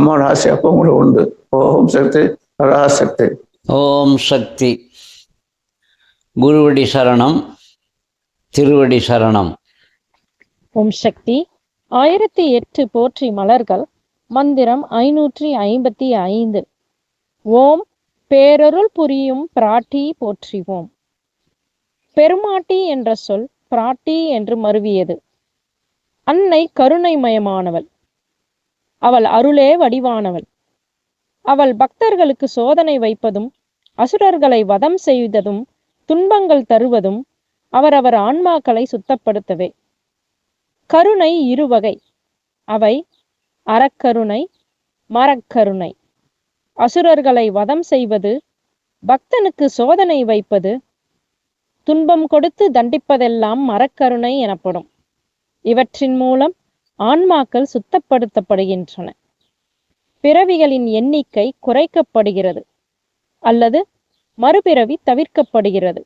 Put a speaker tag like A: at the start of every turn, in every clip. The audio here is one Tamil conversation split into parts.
A: அம்மாவோட ஆசை அப்போ உங்களுக்கு உண்டு. ஓம் சக்தி பராசக்தி
B: ஓம் சக்தி. குருவடி சரணம் திருவடி சரணம்.
C: ஓம் சக்தி. ஆயிரத்தி எட்டு போற்றி மலர்கள் மந்திரம் ஐநூற்றி ஐம்பத்தி ஐந்து. ஓம் பேரருள் புரியும் பிராட்டி போற்றிவோம். பெருமாட்டி என்ற சொல் பிராட்டி என்று மருவியது. அன்னை கருணைமயமானவள். அவள் அருளே வடிவானவள். அவள் பக்தர்களுக்கு சோதனை வைப்பதும் அசுரர்களை வதம் செய்ததும் துன்பங்கள் தருவதும் அவரவர் ஆன்மாக்களை சுத்தப்படுத்தவே. கருணை இருவகை. அவை அறக்கருணை மரக்கருணை அசுரர்களை வதம் செய்வது பக்தனுக்கு சோதனை வைப்பது துன்பம் கொடுத்து தண்டிப்பதெல்லாம் மரக்கருணை எனப்படும். இவற்றின் மூலம் ஆன்மாக்கள் சுத்தப்படுத்தப்படுகின்றன. பிறவிகளின் எண்ணிக்கை குறைக்கப்படுகிறது அல்லது மறுபிறவி தவிர்க்கப்படுகிறது.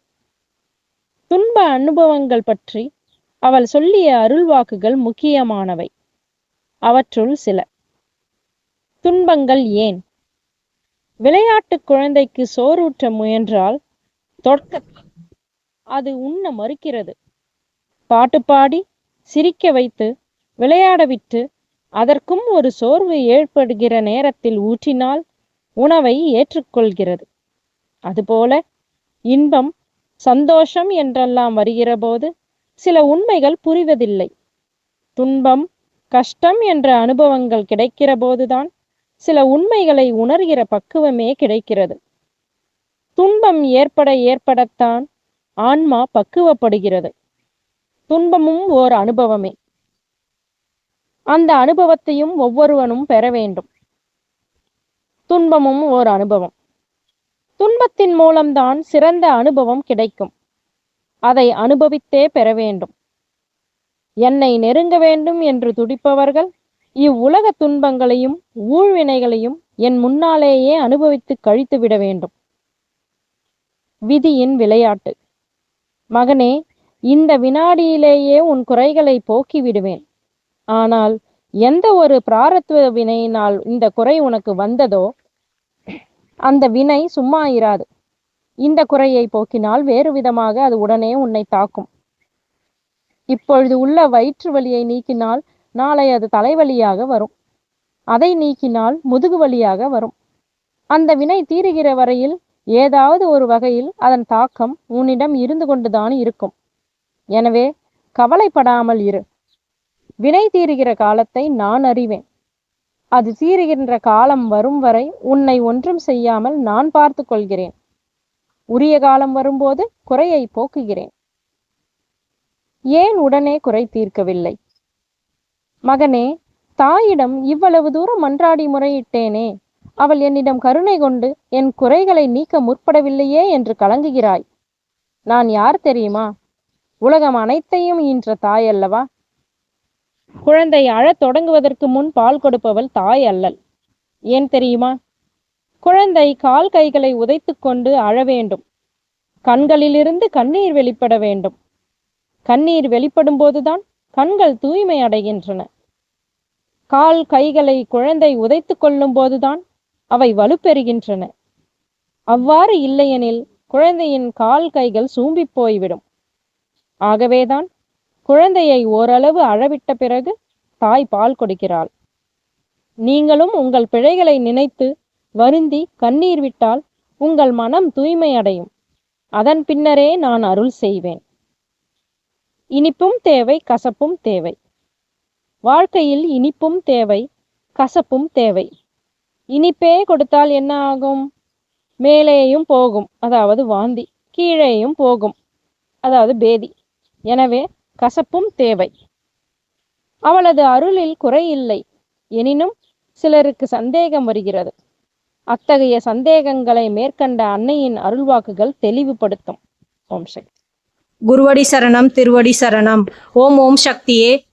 C: துன்ப அனுபவங்கள் பற்றி அவள் சொல்லிய அருள்வாக்குகள் முக்கியமானவை. அவற்றுள் சில. துன்பங்கள் ஏன்? விளையாட்டு குழந்தைக்கு சோறூற்ற முயன்றால் தொடக்க அது உண்ண மறுக்கிறது. பாட்டு பாடி சிரிக்க வைத்து விளையாட விட்டு அதற்கும் ஒரு சோர்வு ஏற்படுகிற நேரத்தில் ஊற்றினால் உணவை ஏற்றுக்கொள்கிறது. அதுபோல இன்பம் சந்தோஷம் என்றெல்லாம் வருகிற போது சில உண்மைகள் புரிவதில்லை. துன்பம் கஷ்டம் என்ற அனுபவங்கள் கிடைக்கிற போதுதான் சில உண்மைகளை உணர்கிற பக்குவமே கிடைக்கிறது. துன்பம் ஏற்பட ஏற்படத்தான் ஆன்மா பக்குவப்படுகிறது. துன்பமும் ஓர் அனுபவமே. அந்த அனுபவத்தையும் ஒவ்வொருவனும் பெற வேண்டும். துன்பமும் ஓர் அனுபவம். துன்பத்தின் மூலம்தான் சிறந்த அனுபவம் கிடைக்கும். அதை அனுபவித்தே பெற வேண்டும். என்னை நெருங்க வேண்டும் என்று துடிப்பவர்கள் இவ்வுலக துன்பங்களையும் ஊழ்வினைகளையும் என் முன்னாலேயே அனுபவித்து கழித்து விட வேண்டும். விதியின் விளையாட்டு. மகனே இந்த வினாடியிலேயே உன் குறைகளை போக்கி விடுவேன் ஆனால் எந்த ஒரு பிராரத்துவ வினையினால் இந்த குறை உனக்கு வந்ததோ அந்த வினை சும்மா இராது. இந்த குறையை போக்கினால் வேறு விதமாக அது உடனே உன்னை தாக்கும். இப்பொழுது உள்ள வயிற்று வலியை நீக்கினால் நாளை அது தலைவலியாக வரும். அதை நீக்கினால் முதுகு வலியாக வரும். அந்த வினை தீருகிற வரையில் ஏதாவது ஒரு வகையில் அதன் தாக்கம் உன்னிடம் இருந்து கொண்டுதான் இருக்கும். எனவே கவலைப்படாமல் இரு. வினை தீருகிற காலத்தை நான் அறிவேன். அது தீருகின்ற காலம் வரும் வரை உன்னை ஒன்றும் செய்யாமல் நான் பார்த்து கொள்கிறேன். உரிய காலம் வரும்போது குறையை போக்குகிறேன். ஏன் உடனே குறை தீர்க்கவில்லை? மகனே தாயிடம் இவ்வளவு தூரம் மன்றாடி முறையிட்டேனே. அவள் என்னிடம் கருணை கொண்டு என் குறைகளை நீக்க முற்படவில்லையே என்று கலங்குகிறாய். நான் யார் தெரியுமா? உலகம் அனைத்தையும் ஈன்ற தாய் அல்லவா குழந்தை அழத் தொடங்குவதற்கு முன் பால் கொடுப்பவள் தாய் அல்லல். ஏன் தெரியுமா? குழந்தை கால் கைகளை உதைத்துக் கொண்டு அழ வேண்டும். கண்களிலிருந்து கண்ணீர் வெளிப்பட வேண்டும். கண்ணீர் வெளிப்படும் போதுதான் கண்கள் தூய்மை அடைகின்றன. கால் கைகளை குழந்தை உதைத்துக் கொள்ளும் போதுதான் அவை வலுப்பெறுகின்றன. அவ்வாறு இல்லையெனில் குழந்தையின் கால் கைகள் சூம்பிப் போய்விடும். ஆகவேதான் குழந்தையை ஓரளவு அழவிட்ட பிறகு தாய் பால் கொடுக்கிறாள். நீங்களும் உங்கள் பிழைகளை நினைத்து வருந்தி கண்ணீர் விட்டால் உங்கள் மனம் தூய்மை அடையும். அதன் பின்னரே நான் அருள் செய்வேன். இனிப்பும் தேவை கசப்பும் தேவை. வாழ்க்கையில் இனிப்பும் தேவை கசப்பும் தேவை. இனிப்பே கொடுத்தால் என்ன ஆகும்? மேலேயும் போகும். அதாவது வாந்தி கீழேயும் போகும். அதாவது பேதி. எனவே கசப்பும் தேவை. அவளது அருளில் குறையில்லை எனினும் சிலருக்கு சந்தேகம் வருகிறது. அத்தகைய சந்தேகங்களை மேற்கண்ட அன்னையின் அருள்வாக்குகள் தெளிவுபடுத்தும். ஓம் சக்தி.
D: குருவடி சரணம் திருவடி சரணம். ஓம் ஓம் சக்தியே.